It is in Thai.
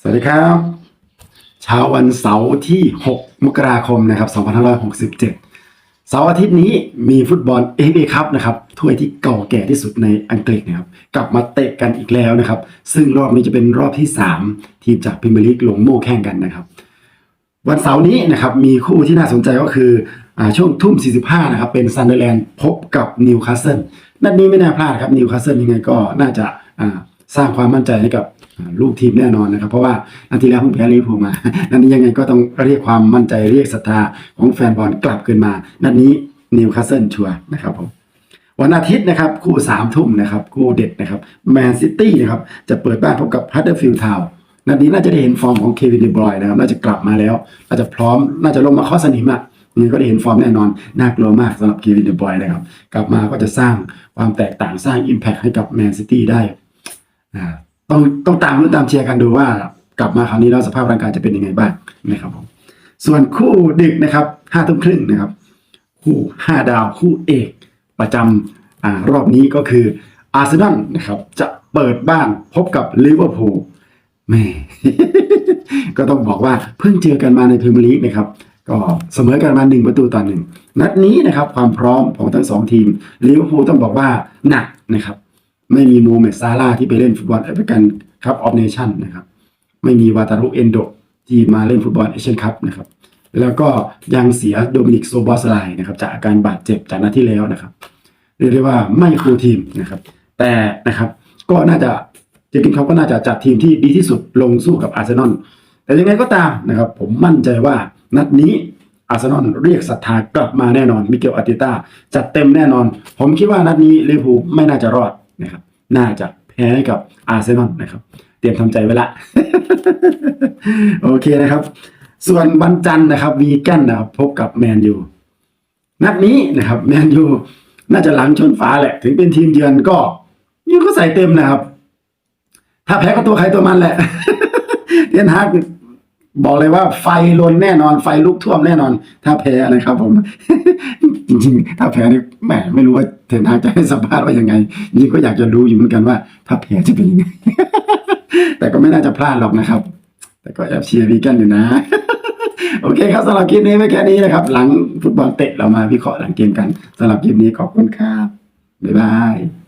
สวัสดีครับเช้าวันเสาร์ที่ 6 มกราคมนะครับ2567 เสาร์อาทิตย์นี้มีฟุตบอล FA ครับนะครับถ้วยที่เก่าแก่ที่สุดในอังกฤษนะครับกลับมาเตะกันอีกแล้วนะครับ ซึ่งรอบนี้จะเป็นรอบที่ 3 ทีมจากพรีเมียร์ลีกลงโม่แข่งกันนะครับ วันเสาร์นี้นะครับมีคู่ที่น่าสนใจก็คืออช่วงทุ่ม 45 นะครับ เป็นซันเดอร์แลนด์พบกับนิวคาสเซิลนัดนี้ไม่น่าพลาดครับนิวคาสเซิลยังไงก็น่าจะาสร้างความมั่นใจให้กับ ลูกทีมแน่นอนนะครับ เพราะว่านัดที่แล้วเพิ่งแพ้ลิเวอร์พูลมานัดนี้ยังไงก็ต้องเรียกความมั่นใจเรียกศรัทธาของแฟนบอลกลับคืนมานัดนี้นิวคาสเซิลชัวร์นะครับผมวันอาทิตย์นะครับคู่สามทุ่มนะครับคู่เด็ดนะครับแมนซิตี้นะครับจะเปิดบ้านพบกับฮัตเตอร์ฟิลด์ทาวน์นัดนี้น่าจะได้เห็นฟอร์มของเควินเดบรอยนะครับน่าจะกลับมาแล้วน่าจะพร้อมน่าจะลงมาข้อสนิมอะนี่ก็ได้เห็นฟอร์มแน่นอน น่ากลัวมากสำหรับเควินเดบรอยนะครับ กลับมาก็จะสร้างความแตกต่างสร้าง Impact ให้กับแมนซิตี้ได้อ่า ต้องต้องตามลุ้นตามเชียร์กันดูว่ากลับมาคราวนี้แล้วสภาพร่างกายจะเป็นยังไงบ้างนะครับผมส่วนคู่ดึกนะครับห้าทุ่มครึ่งนะครับ คู่ห้าดาวคู่เอกประจำอรอบนี้ก็คืออาร์เซนอลนะครับจะเปิดบ้านพบกับลิเวอร์พูลแม่ก็ต้องบอกว่าเพิ่งเจอกันมาในพรีเมียร์ลีกนะครับก็เสมอกันมาหนึ่งประตูต่อหนึ่งนัดนี้นะครับความพร้อมของทั้งสองทีมลิเวอร์พูลต้องบอกว่าหนักนะครับ ไม่มีโมเมดซาร่าที่ไปเล่นฟุตบอลแอฟริกันครับออฟเนชั่นนะครับ ไม่มีวาตารุเอนโดที่มาเล่นฟุตบอลเอเชียนคัพนะครับ แล้วก็ยังเสียโดมินิกโซบอสไลนะครับ จากอาการบาดเจ็บจากนัดที่แล้วนะครับ เรียกได้ว่าไม่ครูทีมนะครับ แต่นะครับก็น่าจะเจกินเขาก็น่าจะจัดทีมที่ดีที่สุดลงสู้กับอาร์เซนอลแต่ยังไงก็ตามนะครับ ผมมั่นใจว่านัดนี้อาร์เซนอลเรียกศรัทธากลับมาแน่นอนมิเกลอาร์เตต้าจัดเต็มแน่นอน ผมคิดว่านัดนี้ลิเวอร์พูลไม่น่าจะรอด นะครับ น่าจะแพ้กับอาร์เซนอลนะครับ เตรียมทำใจไว้ละ โอเคนะครับ ส่วนวันจันทร์นะครับ วีแกนนะครับ พบกับแมนยูนัดนี้นะครับ แมนยูน่าจะหลังชนฟ้าแหละ ถึงเป็นทีมเยือนก็ยังก็ใส่เต็มนะครับ ถ้าแพ้ก็ตัวใครตัวมันแหละเทียนฮาก บอกเลยว่าไฟลนแน่นอนไฟลุกท่วมแน่นอน ถ้าแพ้นะครับผม จริงๆ ถ้าแพ้นี่แหมไม่รู้ว่าเทนฮากจะให้สัมภาษณ์ว่ายังไงจริงก็อยากจะรู้อยู่เหมือนกันว่า ถ้าแพ้จะเป็นยังไง แต่ก็ไม่น่าจะพลาดหรอกนะครับ แต่ก็แอบเชียร์วีแกนอยู่นะ โอเคครับสำหรับคลิปนี้ไม่แค่นี้นะครับ หลังฟุตบอลเตะเรามาวิเคราะห์หลังเกมกันสำหรับคลิปนี้ขอบคุณครับบ๊ายบาย